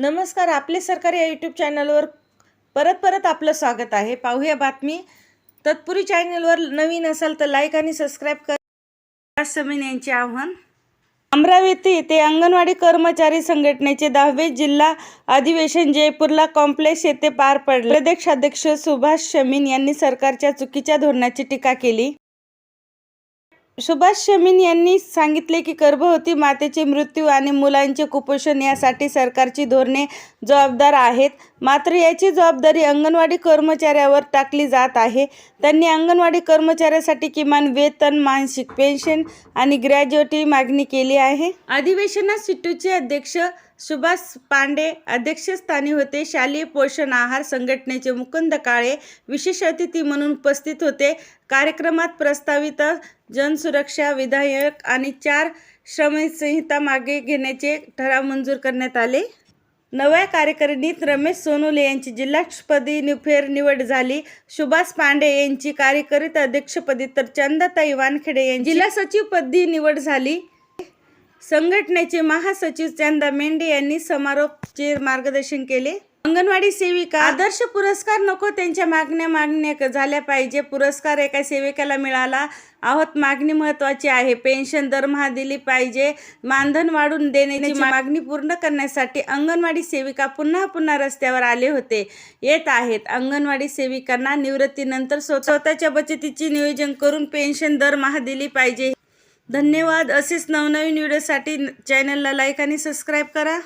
नमस्कार आपले सरकार या यूट्यूब चॅनलवर परत परत आपलं स्वागत आहे. पाहूया बातमी. तत्पुरी चॅनलवर नवीन असाल तर लाईक आणि सबस्क्राईब करा. समीन यांचे आव्हान. अमरावती येथे अंगणवाडी कर्मचारी संघटनेचे दहावे जिल्हा अधिवेशन जयपूरला कॉम्प्लेक्स येथे पार पडले. प्रदेशाध्यक्ष सुभाष शमीन यांनी सरकारच्या चुकीच्या धोरणाची टीका केली. सुभाष शमीन यांनी सांगितले की गर्भवती मातेचे मृत्यू आणि मुलांचे कुपोषण यासाठी सरकारची धोरणे जबाबदार आहेत. मात्र याची जबाबदारी अंगणवाडी कर्मचाऱ्यावर टाकली जात आहे. त्यांनी अंगणवाडी कर्मचाऱ्यासाठी किमान वेतन मानसिक पेन्शन आणि ग्रॅज्युएटी मागणी केली आहे. अधिवेशनात सिटूचे अध्यक्ष सुभाष पांडे अध्यक्षस्थानी होते. शालेय पोषण आहार संघटनेचे मुकुंद काळे विशेष अतिथी म्हणून उपस्थित होते. कार्यक्रमात प्रस्तावित जनसुरक्षा विधायक आणि चार श्रमसंहिता मागे घेण्याचे ठराव मंजूर करण्यात आले. नव्या कार्यकारिणीत रमेश सोनोले यांची जिल्हापदी फेर निवड झाली. सुभाष पांडे यांची कार्यकारित अध्यक्षपदी तर चंदाताई वानखेडे यांची जिल्हा सचिवपदी निवड झाली. संघटनेचे महासचिव चंदा मेंढे यांनी समारोपचे मार्गदर्शन केले. अंगणवाडी सेविका आदर्श पुरस्कार नको त्यांच्या मागण्या मागण्या झाल्या पाहिजे. पुरस्कार एका सेविकाला मिळाला. आहोत मागणी महत्वाची आहे. पेन्शन दरमहा दिली पाहिजे. मानधन वाढून देण्याची मागणी पूर्ण करण्यासाठी अंगणवाडी सेविका पुन्हा पुन्हा रस्त्यावर आले होते. येत आहेत. अंगणवाडी सेविकांना निवृत्तीनंतर स्व- स्वतःच्या बचतीचे नियोजन करून पेन्शन दरमहा दिली पाहिजे. धन्यवाद. असेच नवनवीन व्हिडिओसाठी चॅनलला लाईक आणि सबस्क्राईब करा.